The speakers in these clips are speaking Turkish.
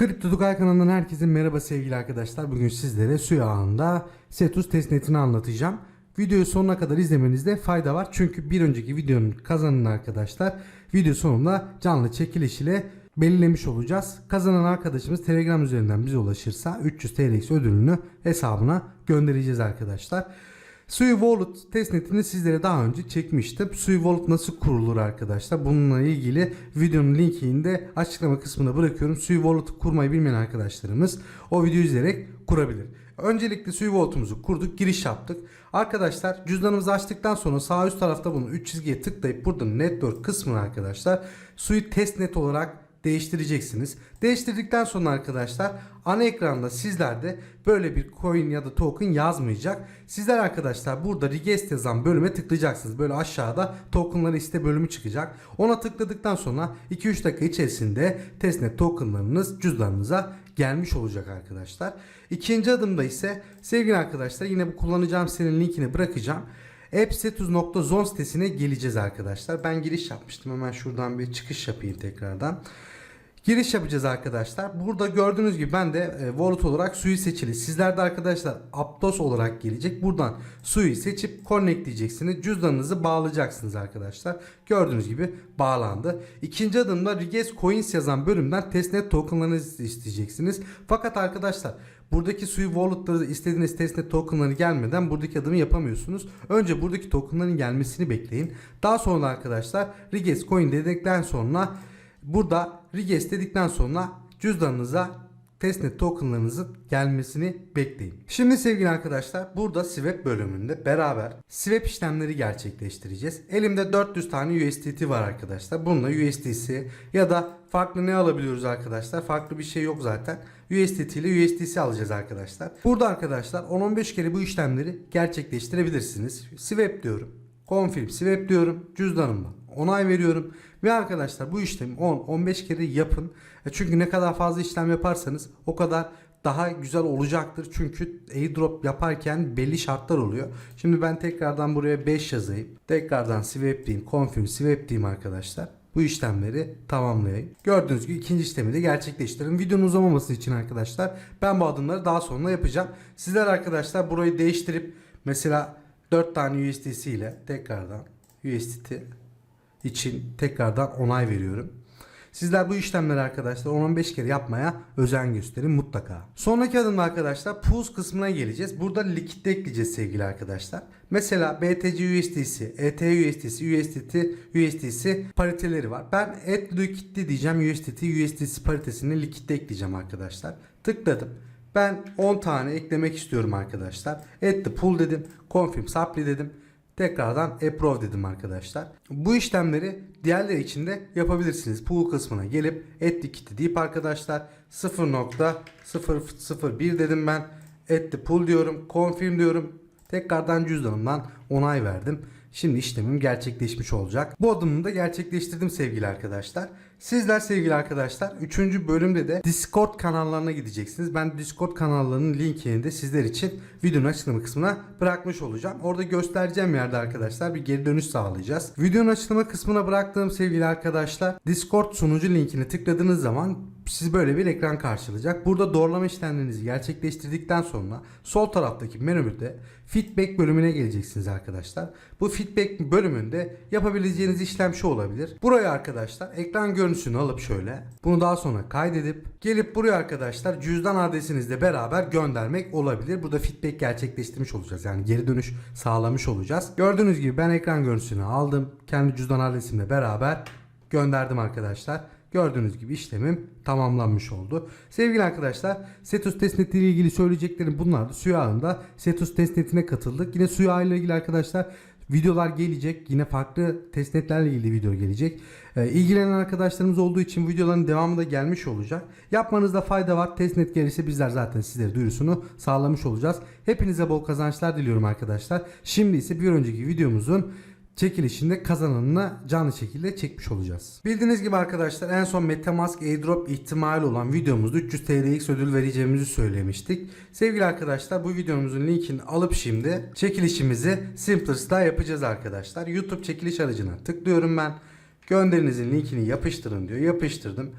Kripto Tugay kanalından herkese merhaba sevgili arkadaşlar. Bugün sizlere suya ağında Setus testnetini anlatacağım. Videoyu sonuna kadar izlemenizde fayda var. Çünkü bir önceki videonun kazanını arkadaşlar video sonunda canlı çekiliş ile belirlemiş olacağız. Kazanan arkadaşımız Telegram üzerinden bize ulaşırsa 300 TLX ödülünü hesabına göndereceğiz arkadaşlar. Sui Wallet testnetini sizlere daha önce çekmiştim. Sui Wallet nasıl kurulur arkadaşlar? Bununla ilgili videonun linkini de açıklama kısmına bırakıyorum. Sui Wallet kurmayı bilmeyen arkadaşlarımız o videoyu izleyerek kurabilir. Öncelikle Sui Wallet'umuzu kurduk, giriş yaptık. Arkadaşlar cüzdanımızı açtıktan sonra sağ üst tarafta bunun 3 çizgiye tıklayıp burada Network kısmını arkadaşlar Sui Testnet olarak değiştireceksiniz. Değiştirdikten sonra arkadaşlar ana ekranda sizlerde böyle bir coin ya da token yazmayacak. Sizler arkadaşlar burada regest yazan bölüme tıklayacaksınız. Böyle aşağıda tokenları iste bölümü çıkacak. Ona tıkladıktan sonra 2-3 dakika içerisinde testnet tokenlarınız cüzdanınıza gelmiş olacak arkadaşlar. İkinci adımda ise sevgili arkadaşlar yine bu kullanacağım sitenin linkini bırakacağım. appsetus.zone sitesine geleceğiz arkadaşlar. Ben giriş yapmıştım. Hemen şuradan bir çıkış yapayım tekrardan. Giriş yapacağız arkadaşlar. Burada gördüğünüz gibi ben de e, wallet olarak suyu seçili. Sizler de arkadaşlar Aptos olarak gelecek. Buradan suyu seçip connect diyeceksiniz. Cüzdanınızı bağlayacaksınız arkadaşlar. Gördüğünüz gibi bağlandı. İkinci adımda Reges Coins yazan bölümden testnet tokenlarınızı isteyeceksiniz. Fakat arkadaşlar buradaki suyu wallet'ları istediğiniz testnet tokenları gelmeden buradaki adımı yapamıyorsunuz. Önce buradaki tokenların gelmesini bekleyin. Daha sonra arkadaşlar Reges Coin dedikten sonra Burada Riges dedikten sonra cüzdanınıza testnet tokenlarınızın gelmesini bekleyin. Şimdi sevgili arkadaşlar burada swap bölümünde beraber swap işlemleri gerçekleştireceğiz. Elimde 400 tane USDT var arkadaşlar. Bununla USDC ya da farklı ne alabiliyoruz arkadaşlar? Farklı bir şey yok zaten. USDT ile USDC alacağız arkadaşlar. Burada arkadaşlar 10-15 kere bu işlemleri gerçekleştirebilirsiniz. Swap diyorum. Confirm swap diyorum. Cüzdanımla onay veriyorum. Ve arkadaşlar bu işlemi 10-15 kere yapın. E Çünkü ne kadar fazla işlem yaparsanız o kadar daha güzel olacaktır. Çünkü airdrop yaparken belli şartlar oluyor. Şimdi ben tekrardan buraya 5 yazayım. Tekrardan swap diyeyim. Confirm swap diyeyim arkadaşlar. Bu işlemleri tamamlayayım. Gördüğünüz gibi ikinci işlemi de gerçekleştirin. Videonun uzamaması için arkadaşlar ben bu adımları daha sonra yapacağım. Sizler arkadaşlar burayı değiştirip mesela 4 tane USDC ile tekrardan USDT için tekrardan onay veriyorum. Sizler bu işlemleri arkadaşlar 10-15 kere yapmaya özen gösterin mutlaka. Sonraki adımda arkadaşlar pools kısmına geleceğiz. Burada likit ekleyeceğiz sevgili arkadaşlar. Mesela BTC USDC, ETH USDC, USDT, USDC pariteleri var. Ben add likitli diyeceğim USDT, USDC paritesini likitte ekleyeceğim arkadaşlar. Tıkladım. Ben 10 tane eklemek istiyorum arkadaşlar. The pool dedim. Confirm supply dedim. Tekrardan approve dedim arkadaşlar. Bu işlemleri diğerleri için de yapabilirsiniz. Pool kısmına gelip add likiti deyip arkadaşlar 0.001 dedim ben. Add the pool diyorum. Confirm diyorum. Tekrardan cüzdanımdan onay verdim. Şimdi işlemim gerçekleşmiş olacak. Bu adımı da gerçekleştirdim sevgili arkadaşlar. Sizler sevgili arkadaşlar 3. bölümde de Discord kanallarına gideceksiniz. Ben Discord kanallarının linkini de sizler için videonun açıklama kısmına bırakmış olacağım. Orada göstereceğim yerde arkadaşlar bir geri dönüş sağlayacağız. Videonun açıklama kısmına bıraktığım sevgili arkadaşlar Discord sunucu linkini tıkladığınız zaman sizi böyle bir ekran karşılayacak. Burada doğrulama işlemlerinizi gerçekleştirdikten sonra sol taraftaki menüde feedback bölümüne geleceksiniz arkadaşlar. Bu feedback bölümünde yapabileceğiniz işlem şu olabilir. Buraya arkadaşlar ekran görüntüsünü alıp şöyle bunu daha sonra kaydedip gelip buraya arkadaşlar cüzdan adresinizle beraber göndermek olabilir. Burada feedback gerçekleştirmiş olacağız. Yani geri dönüş sağlamış olacağız. Gördüğünüz gibi ben ekran görüntüsünü aldım. Kendi cüzdan adresimle beraber gönderdim arkadaşlar. Gördüğünüz gibi işlemim tamamlanmış oldu. Sevgili arkadaşlar Setus testnet ile ilgili söyleyeceklerim bunlardı. Suya ağında Setus testnetine katıldık. Yine suya ile ilgili arkadaşlar videolar gelecek. Yine farklı testnetlerle ilgili video gelecek. Ee, ilgilenen arkadaşlarımız olduğu için videoların devamı da gelmiş olacak. Yapmanızda fayda var. Testnet gelirse bizler zaten sizlere duyurusunu sağlamış olacağız. Hepinize bol kazançlar diliyorum arkadaşlar. Şimdi ise bir önceki videomuzun çekilişinde kazananını canlı şekilde çekmiş olacağız. Bildiğiniz gibi arkadaşlar en son Metamask airdrop ihtimali olan videomuzda 300 TL'lik ödül vereceğimizi söylemiştik. Sevgili arkadaşlar bu videomuzun linkini alıp şimdi çekilişimizi Simplers'ta yapacağız arkadaşlar. YouTube çekiliş aracına tıklıyorum ben. Gönderinizin linkini yapıştırın diyor. Yapıştırdım.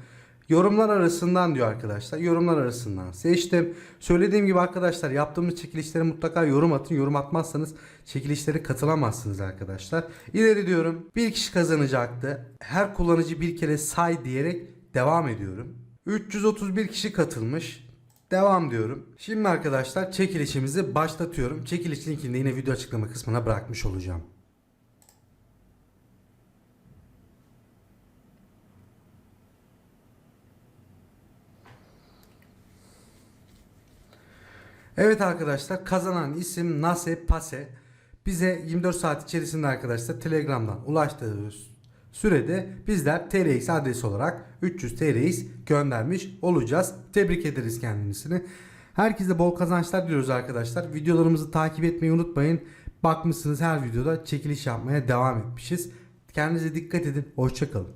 Yorumlar arasından diyor arkadaşlar. Yorumlar arasından seçtim. Söylediğim gibi arkadaşlar yaptığımız çekilişlere mutlaka yorum atın. Yorum atmazsanız çekilişlere katılamazsınız arkadaşlar. İleri diyorum. Bir kişi kazanacaktı. Her kullanıcı bir kere say diyerek devam ediyorum. 331 kişi katılmış. Devam diyorum. Şimdi arkadaşlar çekilişimizi başlatıyorum. Çekiliş linkini yine video açıklama kısmına bırakmış olacağım. Evet arkadaşlar kazanan isim Nase Pase. Bize 24 saat içerisinde arkadaşlar Telegram'dan ulaştığı sürede bizler TRX adresi olarak 300 TRX göndermiş olacağız. Tebrik ederiz kendisini. Herkese bol kazançlar diliyoruz arkadaşlar. Videolarımızı takip etmeyi unutmayın. Bakmışsınız her videoda çekiliş yapmaya devam etmişiz. Kendinize dikkat edin. Hoşçakalın.